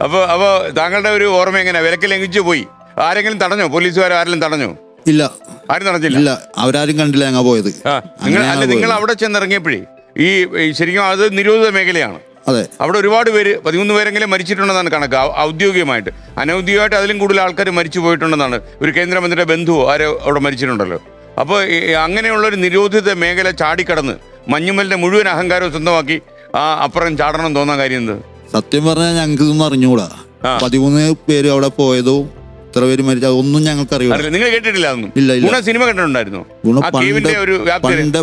അപ്പൊ അപ്പൊ താങ്കളുടെ ഒരു ഓർമ്മ എങ്ങനെയാ വിലക്ക് ലംഘിച്ചു പോയി. ആരെങ്കിലും തടഞ്ഞോ? പോലീസുകാർ ആരെങ്കിലും തടഞ്ഞോ? ഇല്ല. ആരും തടഞ്ഞില്ല? ഇല്ല. അവരാരും കണ്ടില്ല ഞങ്ങൾ പോയത്. ആ നിങ്ങൾ അല്ല നിങ്ങൾ പോയത്. അവിടെ ചെന്നിറങ്ങിയപ്പോഴേ ഈ ഈ ശരിക്കും അത് നിരോധിത മേഖലയാണ്. അതെ. അവിടെ ഒരുപാട് പേര് പതിമൂന്ന് പേരെങ്കിലും മരിച്ചിട്ടുണ്ടെന്നാണ് കണക്ക്. ഔ- ഔദ്യോഗികമായിട്ട്. അനൗദ്യോഗികമായിട്ട് അതിലും കൂടുതൽ ആൾക്കാർ മരിച്ചു പോയിട്ടുണ്ടെന്നാണ് ഒരു കേന്ദ്രമന്ത്രിയുടെ ബന്ധുവോ ആരോ അവിടെ മരിച്ചിട്ടുണ്ടല്ലോ. അപ്പോൾ അങ്ങനെയുള്ള ഒരു നിരോധിത മേഖല ചാടിക്കടന്ന് മഞ്ഞുമലിന്റെ മുഴുവൻ അഹങ്കാരവും സ്വന്തമാക്കി ആ അപ്പുറം ചാടണം തോന്നാൻ കാര്യം എന്ത്? സത്യം പറഞ്ഞാൽ ഞങ്ങൾക്ക് ഇതൊന്നും അറിഞ്ഞുകൂടാ. പതിമൂന്ന് പേര് അവിടെ പോയതോ ഇത്ര പേര് മരിച്ച അതൊന്നും ഞങ്ങൾക്ക് അറിയില്ല. നിങ്ങൾ കേട്ടിട്ടില്ല അതൊന്നും? ഇല്ല, ഇല്ല. സിനിമ കണ്ടിട്ടുണ്ടായിരുന്നു? ആ പണ്ട്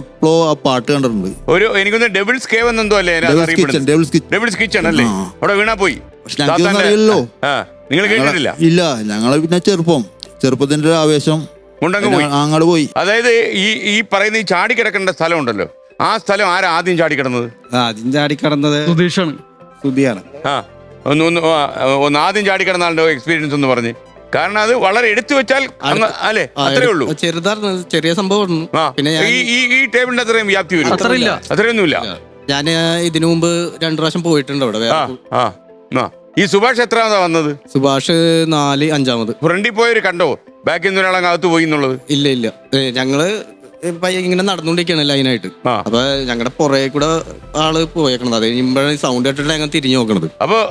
പാട്ട് കണ്ടിട്ടുണ്ട്. ഒരു എനിക്കൊന്ന് കേവ് എന്നെന്തോ അല്ലേ കിച്ചൺ അവിടെ വീണാ പോയി. പക്ഷെ ഞങ്ങൾക്ക് ഇതൊന്നും അറിയില്ലല്ലോ. നിങ്ങൾ കേട്ടിട്ടില്ല? ഇല്ല ഞങ്ങൾ പിന്നെ ചെറുപ്പം. ചെറുപ്പത്തിന്റെ ഒരു ആവേശം ഉണ്ടങ്ങ് പോയി. അങ്ങോട്ട് പോയി. അതായത് ഈ ഈ പറയുന്ന ഈ ചാടി കിടക്കേണ്ട സ്ഥലം ഉണ്ടല്ലോ ആ സ്ഥലം ആരാ ആദ്യം ചാടി കിടന്നത് ആദ്യം ചാടിക്കടന്നത് സുധീഷാണ്. സുധിയാണ്. ആ ഒന്ന് ഒന്ന് ആ, ഒന്ന് ആദ്യം ചാടി കിടന്ന ആളുടെ എക്സ്പീരിയൻസ് ഒന്ന് പറഞ്ഞ്. കാരണം അത് വളരെ എടുത്തു വെച്ചാൽ അങ്ങ് അല്ലേ? അത്രേ ഉള്ളൂ. ചെറുതായിരുന്നു ചെറിയ സംഭവം ആ പിന്നെ ഞാൻ ഈ ഈ ഈ ടേബിളിന്റെ അത്രയും വ്യാപ്തി വരും. അത്രയില്ല. അത്രയൊന്നുമില്ല. ഞാൻ ഇതിനു മുമ്പ് രണ്ടു പ്രാവശ്യം പോയിട്ടുണ്ട് അവിടെ വേറെ ആ ആ ആ. ഈ സുഭാഷ് എത്രാമതാ വന്നത്? സുഭാഷ് നാല് അഞ്ചാമത്. ഫ്രണ്ടിൽ പോയൊരു കണ്ടോ? ബാക്കിൽ നിന്ന് ഒരാളങ്ങ് അകത്ത് പോയി എന്നുള്ളത്. ഇല്ല ഇല്ല. ഏ, ഞങ്ങൾ ഇങ്ങനെ നടന്നുകൊണ്ടിരിക്കുകയാണ് ലൈനായിട്ട് ആ. അപ്പൊ ഞങ്ങളുടെ പുറകെ കൂടെ ആൾ പോയേക്കണത്. അത് കഴിയുമ്പോഴാണ് സൗണ്ട് കേട്ടിട്ട് അങ്ങനെ തിരിഞ്ഞു നോക്കണത്. അപ്പോൾ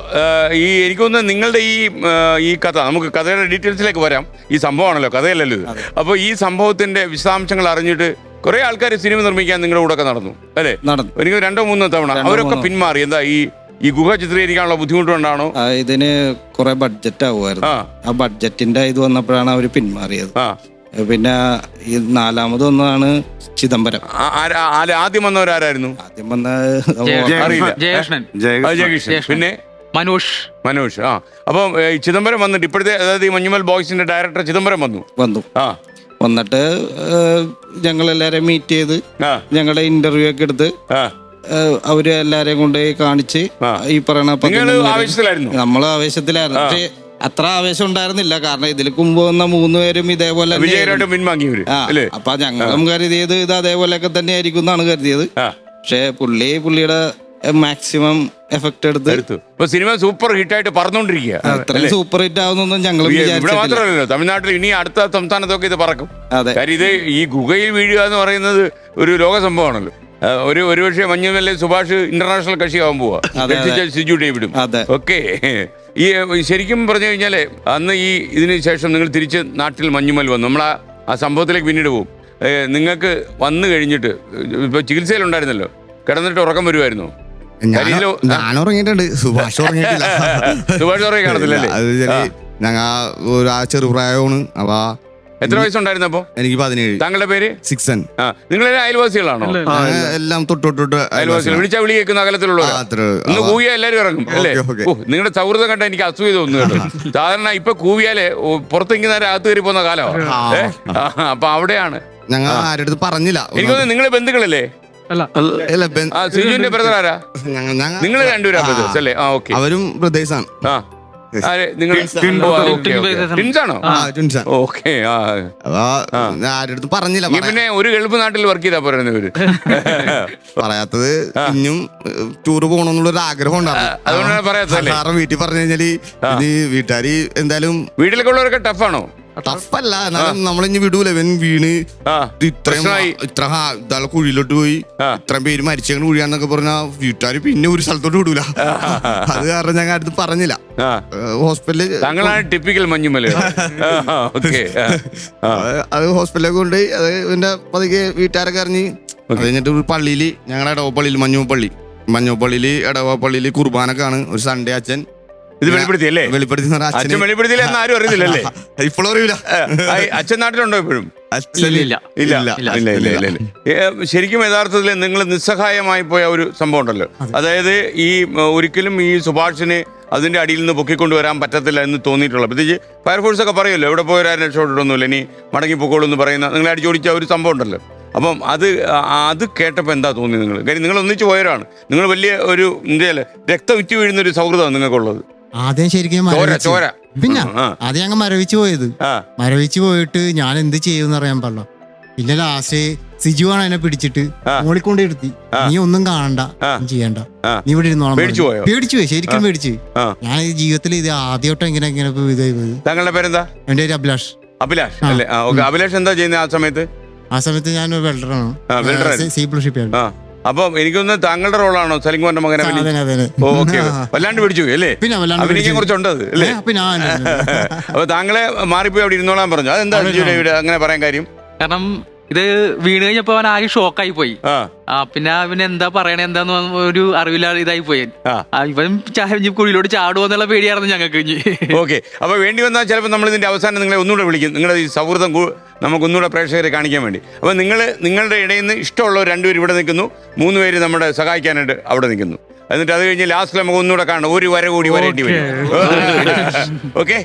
ഈ എനിക്കൊന്ന് നിങ്ങളുടെ ഈ ആ, ഈ കഥ നമുക്ക് കഥയുടെ ഡീറ്റെയിൽസിലേക്ക് വരാം. ഈ സംഭവമാണല്ലോ കഥയല്ലല്ലോ ഇത്. അപ്പോൾ ഈ സംഭവത്തിന്റെ വിശദാംശങ്ങൾ അറിഞ്ഞിട്ട് കുറെ ആൾക്കാർ സിനിമ നിർമ്മിക്കാൻ നിങ്ങളുടെ കൂടെ ഒക്കെ നടന്നു അല്ലേ? നടന്നു. എനിക്ക് രണ്ടോ മൂന്നോ തവണ. രണ്ടോ അവരൊക്കെ മൂന്നോ. പിന്മാറി. എന്താ ഈ ഈ ഗുഹ ചിത്രീകരിക്കാനുള്ള ബുദ്ധിമുട്ട് കൊണ്ടാണോ ആ, ഇതിന് കുറെ ബഡ്ജറ്റ് ആവുമായിരുന്നു. ആ. ആ ബഡ്ജറ്റിന്റെ ഇത് വന്നപ്പോഴാണ് അവർ പിന്മാറിയത്. ആ. പിന്നെ ഈ നാലാമത് ഒന്നാണ് ചിദംബരം. ആ- ആരാ- ആരാ- ആദ്യം വന്നവരാരായിരുന്നു? ആദ്യം വന്ന അറിയില്ല. ജയകൃഷ്ണൻ. ആ, ജയകൃഷ്ണൻ. ജയകൃഷ്ണൻ. പിന്നെ? മനോഷ്. മനോജ് ആ. അപ്പം ഏ, ചിദംബരം വന്നിട്ട് ഇപ്പോഴത്തെ അതായത് ഈ മഞ്ഞുമൽ ബോയ്സിന്റെ ഡയറക്ടർ ചിദംബരം വന്നു? വന്നു. ആ. വന്നിട്ട് ഞങ്ങൾ എല്ലാരെയും മീറ്റ് ചെയ്ത് ആ. ഞങ്ങളുടെ ഇന്റർവ്യൂ ഒക്കെ എടുത്ത് ആ. ഏഹ് അവർ എല്ലാരെയും കൊണ്ടുപോയി കാണിച്ച് ആ. ഈ പറയണ നിങ്ങൾ പതിനൊന്ന് പേരെ- ആവേശത്തിലായിരുന്നു? നമ്മൾ ആവേശത്തിലായിരുന്നു. പക്ഷേ അത്ര ആവേശം ഉണ്ടായിരുന്നില്ല. കാരണം ഇതിൽ കുമ്പുന്ന മൂന്നുപേരും മൂന്ന് പേരും ഇതേപോലെ തന്നെയായിരുന്നു. വിജയരായിട്ട് പിൻവാങ്ങിയവര് ആ അല്ലേ? അപ്പൊ ഞങ്ങളും കരുതിയത് ഇത് അതേപോലെയൊക്കെ തന്നെ ആയിരിക്കും എന്നാണ് കരുതിയത്. പക്ഷേ പുള്ളി പുള്ളിയുടെ മാക്സിമം എഫക്ട് എടുത്ത് ഇപ്പൊ സിനിമ സൂപ്പർ ഹിറ്റ് ആയിട്ട് പറന്നുകൊണ്ടിരിക്കുക. സൂപ്പർ ഹിറ്റ് ആവുന്നൊന്നും ഞങ്ങൾ ഇവിടെ മാത്രമല്ലല്ലോ. തമിഴ്നാട്ടിൽ ഇനി അടുത്ത സംസ്ഥാനത്തൊക്കെ ഇത് പറക്കും. അതെ. കാര്യം ഇത് ഈ ഗുഹയിൽ വീഴുക എന്ന് പറയുന്നത് ഒരു ലോക സംഭവമാണല്ലോ. ഒരു ഒരുപക്ഷെ മഞ്ഞുമല്ലേ സുഭാഷ് ഇന്റർനാഷണൽ കക്ഷിയാവാൻ പോവാ. സിജു ഡേവിഡും. ഓക്കെ. ഈ ശരിക്കും പറഞ്ഞു കഴിഞ്ഞാൽ അന്ന് ഈ ഇതിന് ശേഷം നിങ്ങൾ തിരിച്ച് നാട്ടിൽ മഞ്ഞുമൽ വന്നു. നമ്മൾ ആ സംഭവത്തിലേക്ക് പിന്നീട് പോകും നിങ്ങൾക്ക് വന്നു കഴിഞ്ഞിട്ട് ഇപ്പൊ ചികിത്സയിലുണ്ടായിരുന്നല്ലോ കിടന്നിട്ട് ഉറക്കം വരുമായിരുന്നു ഞാൻ ഉറങ്ങിയിട്ടുണ്ട് സുഭാഷ് ഉറങ്ങിയിട്ടില്ല. സുഭാഷ് ഉറങ്ങി കാണത്തില്ലല്ലേ അത് ഞങ്ങ ഒരു ആ ചെറുപ്രായമാണ്. അപ്പൊ എത്ര വയസ്സുണ്ടായിരുന്നപ്പോ? എനിക്ക് പതിനേഴ്. താങ്കളുടെ പേര്? സിക്സൻ. ആ നിങ്ങളെല്ലാം അയൽവാസികളാണോ? എല്ലാം തൊട്ടൊട്ടിട്ട് അയൽവാസികൾ വിളിച്ചാ വിളി കേൾക്കുന്ന അകലത്തിലുള്ളവർ ഒന്ന് കൂവിയാ എല്ലാരും ഇറങ്ങും അല്ലേ? Okay, okay. ഓ നിങ്ങളുടെ സൗഹൃദം കണ്ട എനിക്ക് അസൂയ തോന്നുന്നു കേട്ടോ. സാധാരണ ഇപ്പൊ കൂവിയാൽ ഓ, പുറത്തിങ്ങനെ നേരെ അകത്ത് കയറി പോകുന്ന കാലമാണ് ഏ? ആ, അപ്പൊ അവിടെയാണ്. ഞങ്ങൾ ആരുടെ അടുത്ത് പറഞ്ഞില്ല. എനിക്ക് തോന്നുന്നു നിങ്ങളെ ബന്ധുക്കളല്ലേ? അല്ല. ആ സിജുവിന്റെ ബ്രദർ ആരാ? ഞങ്ങ- ഞങ്ങ- നിങ്ങൾ രണ്ടുപേരാ ആ, ബ്രദേഴ്സ് അല്ലേ? ആ ഓക്കെ. അവരും ബ്രദേഴ്സാണ്. ആ. പറഞ്ഞില്ല പിന്നെ ഒരു ഗൾഫ് നാട്ടിൽ വർക്ക് ചെയ്താ ഇവർ? പറയാത്തത് ഇനിയും ടൂർ പോകണമെന്നുള്ള ഒരു ആഗ്രഹം? കാരണം വീട്ടിൽ പറഞ്ഞു കഴിഞ്ഞാൽ വീട്ടുകാര് എന്തായാലും വീട്ടിലൊക്കെ ഉള്ളവരൊക്കെ ടഫാണോ ടഫല്ല. എന്നാലും നമ്മളിഞ്ഞ് വിടൂല. ഇവൻ വീണ്. ഇത് ഇത്രയും. ഇത്ര ഇതാളെ കുഴിയിലോട്ട് പോയി. ഇത്രയും പേര് മരിച്ചങ്ങനെ കുഴിയാന്നൊക്കെ പറഞ്ഞാ വീട്ടുകാര് പിന്നെ ഒരു സ്ഥലത്തോട്ട് വിടൂല. അത് കാരണം ഞങ്ങൾ അടുത്ത് പറഞ്ഞില്ല. ഹോസ്പിറ്റലിൽ ഹോസ്പിറ്റലിൽ താങ്കളാണ് ടിപ്പിക്കൽ മഞ്ഞുമല. ഓക്കെ. അത് ഹോസ്പിറ്റലിലേക്ക് കൊണ്ട് അത് എന്റെ പതുക്കെ വീട്ടുകാരൊക്കെ അറിഞ്ഞ് അത് കഴിഞ്ഞിട്ട് ഒരു പള്ളിയിൽ ഞങ്ങളുടെ ഇടവപ്പള്ളിയിൽ മഞ്ഞുപള്ളി മഞ്ഞുപള്ളിയിൽ ഇടവപ്പള്ളിയിൽ കുർബാനൊക്കെ ആണ് കുർബാനക്കാണ്. ഒരു സൺഡേ അച്ഛൻ ഇത് വെളിപ്പെടുത്തി അല്ലേ വെളിപ്പെടുത്തി എന്ന് പറഞ്ഞാ അച്ഛൻ വെളിപ്പെടുത്തിയില്ല എന്ന് ആരും അറിയുന്നില്ലല്ലേ ഇപ്പോഴും അറിയില്ല. അച്ഛൻ നാട്ടിലുണ്ടോ ഇപ്പോഴും? ശരിക്കും യഥാർത്ഥത്തിൽ നിങ്ങൾ നിസ്സഹായമായി പോയ ഒരു സംഭവം ഉണ്ടല്ലോ. അതായത് ഈ ഒരിക്കലും ഈ സുഭാഷിനെ അതിന്റെ അടിയിൽ നിന്ന് പൊക്കിക്കൊണ്ടുവരാൻ പറ്റത്തില്ല എന്ന് തോന്നിയിട്ടുള്ള പ്രത്യേകിച്ച് ഫയർഫോഴ്സ് ഒക്കെ പറയുമല്ലോ എവിടെ പോയാലും രക്ഷപ്പെട്ടിട്ടൊന്നുമില്ല ഇനി മടങ്ങി പൊക്കോളൂ എന്ന് പറയുന്ന നിങ്ങളെ അടിച്ചോടിച്ച ഒരു സംഭവം ഉണ്ടല്ലോ. അപ്പം അത് അത് കേട്ടപ്പോൾ എന്താ തോന്നി നിങ്ങൾ? കാര്യം നിങ്ങൾ ഒന്നിച്ച് പോയവരാണ്. നിങ്ങൾ വലിയ ഒരു എന്താ രക്തം ഉറ്റി വീഴുന്ന ഒരു സൗഹൃദമാണ് നിങ്ങൾക്കുള്ളത്. ആദ്യം ശരിക്കും ചോര മരവിച്ച് ചോര പിന്നെ ആ ആദ്യം ഞങ്ങൾ മരവിച്ച് പോയത് ആ മരവിച്ച് പോയിട്ട് ഞാൻ എന്ത് ചെയ്യുമെന്ന് അറിയാൻ പാടില്ല പിന്നെ ലാസ്റ്റ് സിജു ആണ് എന്നെ പിടിച്ചിട്ട് ആ. ഇരുത്തി ആ. നീ ഒന്നും കാണണ്ട ആ. ഒന്നും ചെയ്യണ്ട ആ. നീ ഇവിടെ ഇരുന്നോളാം പേടിച്ചു പോയോ? പേടിച്ചു പോയി ശരിക്കും പേടിച്ചു ആ. ഞാൻ ഈ ജീവിതത്തിൽ ഇത് ആദ്യമായിട്ട് ഇങ്ങനെ ഇങ്ങനെ ഇപ്പൊ ഇത് ചെയ്തത്. താങ്കളുടെ പേരെന്താ എന്റെ പേര് അഭിലാഷ് അഭിലാഷ് ആ. അല്ലേ ആ ഓക്കെ അഭിലാഷ് എന്താ ചെയ്യുന്നത് ആ സമയത്ത് ആ സമയത്ത് ഞാൻ വെൽഡറാണ് ആ, welder ആയിരുന്നു. സി പ്ലസ് ഷിപ്പ് ആ അപ്പൊ എനിക്കൊന്ന് താങ്കളുടെ റോളാണോ സലിംഗോന്റെ ഓ ഓക്കെ. വല്ലാണ്ട് പിടിച്ചു അല്ലേ? അഭിനയിക്കാൻ. കുറച്ചുണ്ട് അത് അല്ലേ. അപ്പൊ താങ്കളെ മാറിപ്പോയി അവിടെ ഇരുന്നോളാൻ പറഞ്ഞു. അതെന്താ അങ്ങനെ പറയാൻ കാര്യം? കാരണം ഇത് വീണ് കഴിഞ്ഞപ്പോ അവൻ ആകെ ഷോക്കായി പോയി. ആ. പിന്നെ അവൻ എന്താ പറയണേ എന്താന്ന് ഒരു അറിവില്ലാതെ ഇതായി പോയി. ഇവൻ കുഴിയിലോട്ട് ചാടുമോ എന്നുള്ള പേടിയായിരുന്നു ഞങ്ങൾക്ക് ഇനി. ഓക്കെ. അപ്പൊ വേണ്ടി വന്നാൽ ചിലപ്പോൾ നമ്മൾ ഇതിന്റെ അവസാനം നിങ്ങളെ ഒന്നുകൂടെ വിളിക്കും. നിങ്ങളുടെ ഈ സൗഹൃദം നമുക്ക് ഒന്നുകൂടെ പ്രേക്ഷകരെ കാണിക്കാൻ വേണ്ടി. അപ്പൊ നിങ്ങൾ നിങ്ങളുടെ ഇടയിൽ നിന്ന് ഇഷ്ടമുള്ളവർ രണ്ടുപേർ ഇവിടെ നിൽക്കുന്നു. മൂന്ന് പേര് നമ്മുടെ സഹായിക്കാനായിട്ട് അവിടെ നിൽക്കുന്നു. എന്നിട്ട് അത് കഴിഞ്ഞ് ലാസ്റ്റ് നമുക്ക് ഒന്നുകൂടെ കാണണം ഒരു വര കൂടി വരേണ്ടി വരും. ഓക്കെ?